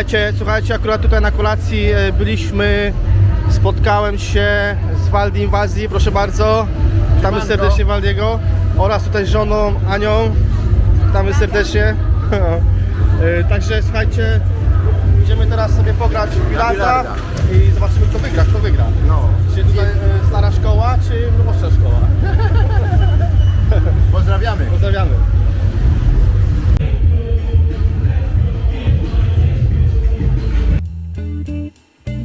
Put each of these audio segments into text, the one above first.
Słuchajcie, słuchajcie, akurat tutaj na kolacji e, byliśmy, spotkałem się z Waldi Inwazji, proszę bardzo. Witamy serdecznie Waldiego oraz tutaj z żoną Anią. Witamy serdecznie. E, Także słuchajcie, idziemy teraz sobie pograć w bilarda bilarda. i zobaczymy kto wygra, kto wygra. No. Czy tutaj e, stara szkoła, czy młodsza szkoła? Pozdrawiamy. Pozdrawiamy.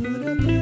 Buddha.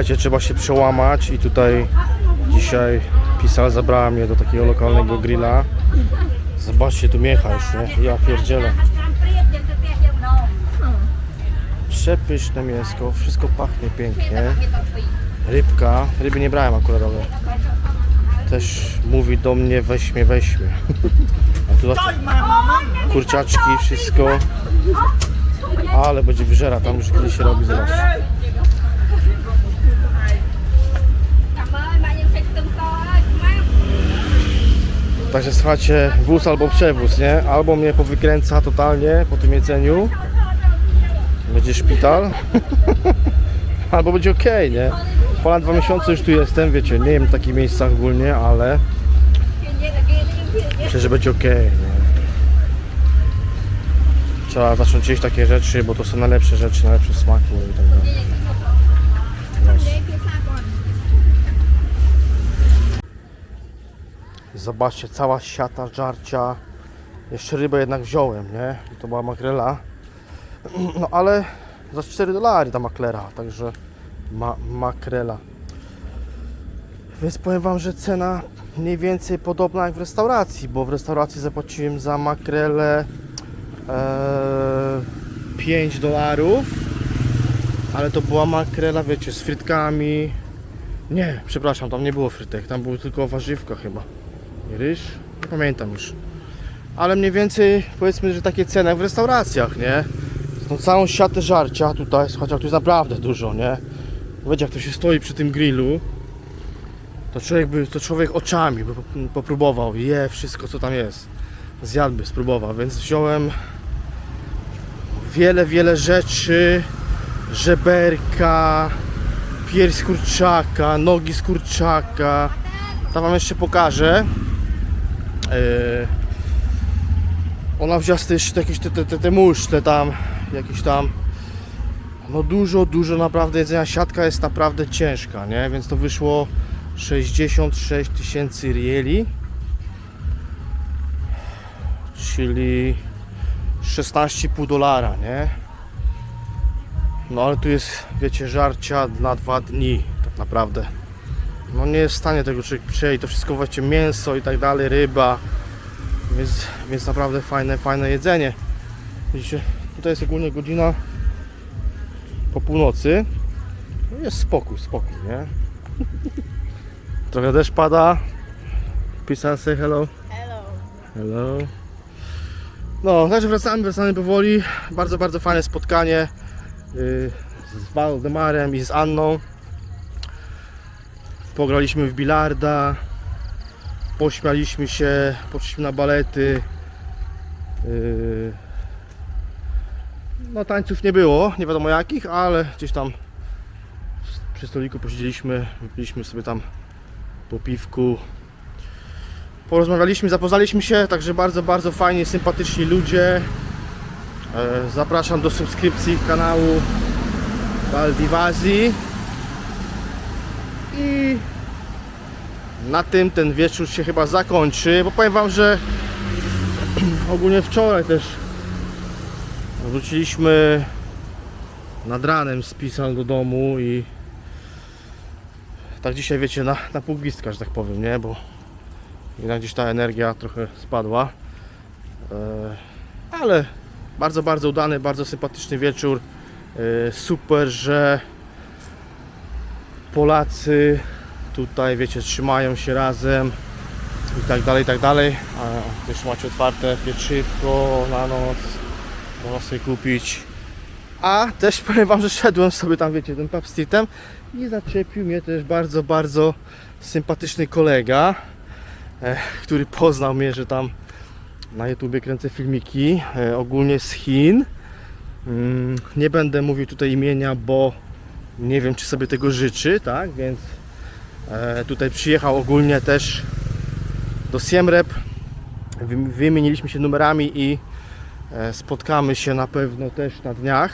Słuchajcie, trzeba się przełamać i tutaj dzisiaj pisal zabrała mnie do takiego lokalnego grilla. Zobaczcie, tu miecha jest, nie? Ja pierdzielę. Przepyszne mięsko, wszystko pachnie pięknie. Rybka, ryby nie brałem akurat, ale też mówi do mnie weź mnie, weź mnie. A tu kurczaczki, wszystko. Ale będzie wyżera, tam już kiedyś się robi, zobaczcie. Także słuchajcie, wóz albo przewóz, nie? Albo mnie powykręca totalnie po tym jedzeniu. Będzie szpital. albo będzie ok, nie? Ponad dwa miesiące już tu jestem, wiecie, nie wiem w takich miejscach ogólnie, ale myślę, że będzie ok. Nie? Trzeba zacząć jeść takie rzeczy, bo to są najlepsze rzeczy, najlepsze smaki i tak dalej. Zobaczcie, cała siata żarcia. Jeszcze rybę jednak wziąłem, nie? I to była makrela. No ale za 4 dolary ta maklera, także ma makrela. Więc powiem Wam, że cena mniej więcej podobna jak w restauracji, bo w restauracji zapłaciłem za makrelę e, 5 dolarów, ale to była makrela, wiecie, z frytkami. Nie, przepraszam, tam nie było frytek, tam były tylko warzywka chyba ryż, nie pamiętam już. Ale mniej więcej powiedzmy, że takie ceny jak w restauracjach, nie? Tą całą siatę żarcia tutaj, słuchajcie, tu jest naprawdę dużo, nie? Wiecie, jak to się stoi przy tym grillu, to człowiek by, to człowiek oczami by pop- popróbował, je wszystko co tam jest. Zjadłby, spróbował, więc wziąłem wiele, wiele rzeczy, żeberka, pierś kurczaka, nogi z kurczaka, to wam jeszcze pokażę. Yy, ona wzięła też jakieś te, te, te, te musztle tam, jakieś tam. No dużo, dużo naprawdę jedzenia. Siatka jest naprawdę ciężka, nie? Więc to wyszło 66 tysięcy rieli. Czyli 16,5 dolara, nie? No ale tu jest, wiecie, żarcia na dwa dni, tak naprawdę no nie jest w stanie tego człowiek przejść, to wszystko właśnie mięso i tak dalej, ryba, więc, więc naprawdę fajne, fajne jedzenie. Widzicie, tutaj jest ogólnie godzina po północy, no jest spokój, spokój, nie? Trochę deszcz pada, pisał say hello. Hello. Hello. No, także wracamy, wracamy powoli. Bardzo, bardzo fajne spotkanie yy, z Waldemarem i z Anną. Pograliśmy w bilarda, pośmialiśmy się, poszliśmy na balety. Yy, no tańców nie było, nie wiadomo jakich, ale gdzieś tam przy stoliku posiedzieliśmy, wypiliśmy sobie tam po piwku, porozmawialiśmy, zapoznaliśmy się, także bardzo, bardzo fajnie, sympatyczni ludzie. E, Zapraszam do subskrypcji kanału Valdivazi. I na tym ten wieczór się chyba zakończy, bo powiem Wam, że ogólnie wczoraj też wróciliśmy nad ranem z pisem do domu i tak dzisiaj wiecie na, na pół gwizdka, że tak powiem, nie? Bo jednak gdzieś ta energia trochę spadła. E, ale bardzo, bardzo udany, bardzo sympatyczny wieczór. E, super, że Polacy tutaj, wiecie, trzymają się razem i tak dalej, i tak dalej. A też macie otwarte pieczywko na noc, można sobie kupić. A też powiem Wam, że szedłem sobie tam, wiecie, tym pub streetem i zaczepił mnie też bardzo, bardzo sympatyczny kolega e, który poznał mnie, że tam na YouTubie kręcę filmiki, e, ogólnie z Chin. Mm, Nie będę mówił tutaj imienia, bo nie wiem, czy sobie tego życzy, tak? Więc e, tutaj przyjechał ogólnie też do Siem Reap. Wy- Wymieniliśmy się numerami i e, spotkamy się na pewno też na dniach.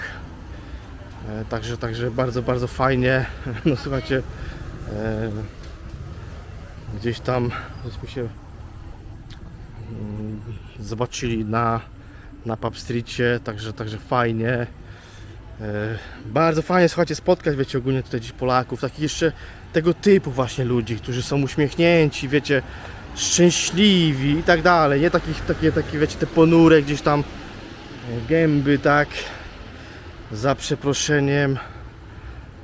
E, Także, także bardzo, bardzo fajnie. No słuchajcie, gdzieś tam żeśmy się mm, zobaczyli na, na Pub Streetie, także, także fajnie. E, bardzo fajnie, słuchajcie, spotkać, wiecie, ogólnie tutaj Polaków, takich jeszcze tego typu właśnie ludzi, którzy są uśmiechnięci, wiecie, szczęśliwi i tak dalej, nie takich, takie, takie, wiecie, te ponure gdzieś tam e, gęby, tak, za przeproszeniem,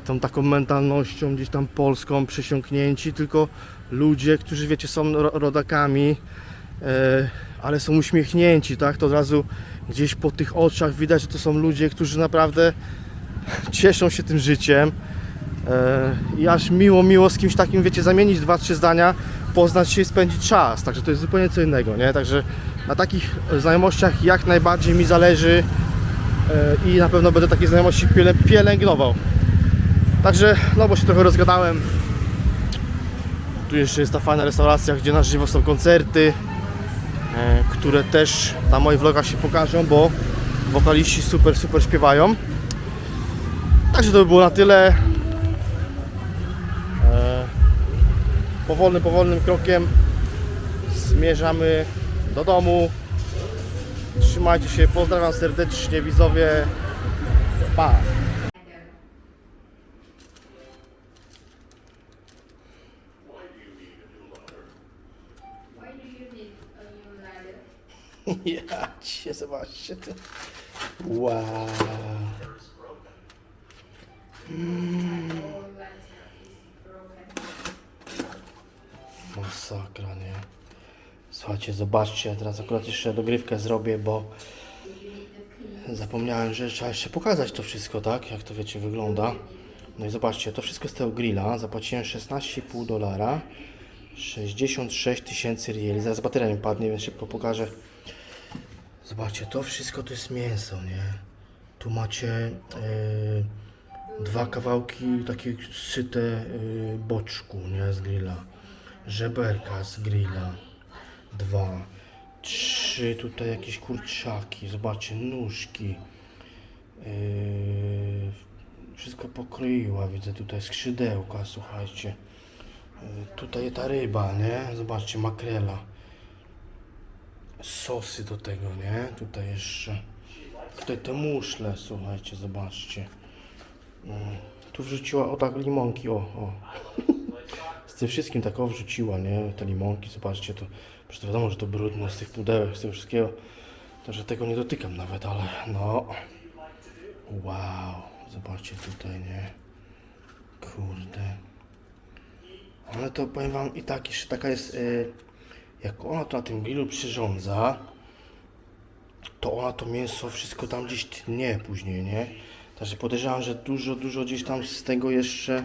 tą taką mentalnością gdzieś tam polską przysiągnięci, tylko ludzie, którzy, wiecie, są ro- rodakami, e, ale są uśmiechnięci, tak, to od razu gdzieś po tych oczach widać, że to są ludzie, którzy naprawdę cieszą się tym życiem. E, I aż miło, miło z kimś takim, wiecie, zamienić dwa, trzy zdania, poznać się i spędzić czas. Także to jest zupełnie co innego, nie? Także na takich znajomościach jak najbardziej mi zależy e, i na pewno będę takie znajomości pielęgnował. Także, no bo się trochę rozgadałem. Tu jeszcze jest ta fajna restauracja, gdzie na żywo są koncerty które też na moich vlogach się pokażą, bo wokaliści super, super śpiewają. Także to by było na tyle. E, Powolnym, powolnym krokiem zmierzamy do domu. Trzymajcie się, pozdrawiam serdecznie widzowie. Pa! Ja cię zobaczcie to. Wow. Broken. Masakra, nie? Słuchajcie, zobaczcie, teraz akurat jeszcze dogrywkę zrobię, bo zapomniałem, że trzeba jeszcze pokazać to wszystko, tak? Jak to wiecie wygląda. No i zobaczcie, to wszystko z tego grilla. Zapłaciłem 16,5 dolara. 66 tysięcy rieli. Zaraz bateria mi padnie, więc szybko pokażę. Zobaczcie, to wszystko to jest mięso, nie? Tu macie e, dwa kawałki takie syte e, boczku, nie? Z grilla. Żeberka z grilla. Dwa. Trzy tutaj jakieś kurczaki. Zobaczcie, nóżki. Yy, wszystko pokroiła, widzę tutaj skrzydełka, słuchajcie. Tutaj ta ryba, nie? Zobaczcie, makrela. Sosy do tego, nie? Tutaj jeszcze. Tutaj te muszle, słuchajcie, zobaczcie. Yy, tu wrzuciła o tak limonki, o, o. Z tym wszystkim tak o wrzuciła, nie? Te limonki, zobaczcie, to przecież wiadomo, że to brudno z tych pudełek, z tego wszystkiego. Także tego nie dotykam nawet, ale no. Wow, zobaczcie tutaj, nie? Kurde. Ale to powiem wam i tak, jeszcze taka jest, y, jak ona to na tym grillu przyrządza, to ona to mięso wszystko tam gdzieś tnie później, nie? Także podejrzewam, że dużo, dużo gdzieś tam z tego jeszcze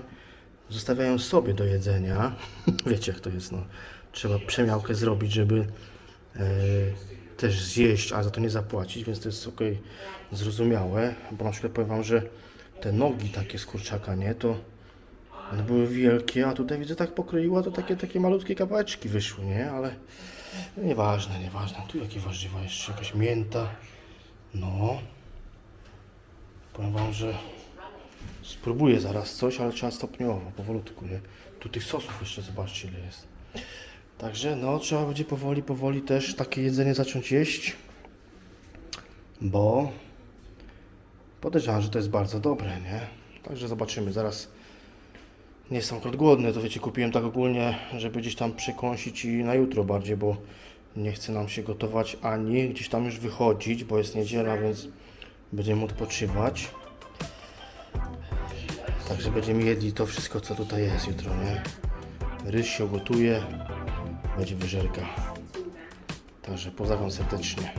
zostawiają sobie do jedzenia. Wiecie jak to jest, no. Trzeba przemiałkę zrobić, żeby e, też zjeść, a za to nie zapłacić, więc to jest ok, zrozumiałe. Bo na przykład powiem wam, że te nogi takie z kurczaka, nie, to one były wielkie, a tutaj widzę tak pokroiła, to takie, takie malutkie kawałeczki wyszły, nie, ale nieważne, nieważne. Tu jakie warzywa jeszcze, jakaś mięta, no. Powiem wam, że Spróbuję zaraz coś, ale trzeba stopniowo, powolutku, nie? Tu tych sosów jeszcze zobaczcie ile jest. Także no, trzeba będzie powoli, powoli też takie jedzenie zacząć jeść, bo podejrzewam, że to jest bardzo dobre, nie? Także zobaczymy, zaraz nie jestem akurat głodny, to wiecie, kupiłem tak ogólnie, żeby gdzieś tam przekąsić i na jutro bardziej, bo nie chce nam się gotować ani gdzieś tam już wychodzić, bo jest niedziela, więc będziemy odpoczywać. Także będziemy jedli to wszystko, co tutaj jest jutro, nie? Ryż się gotuje, będzie wyżerka. Także pozdrawiam serdecznie.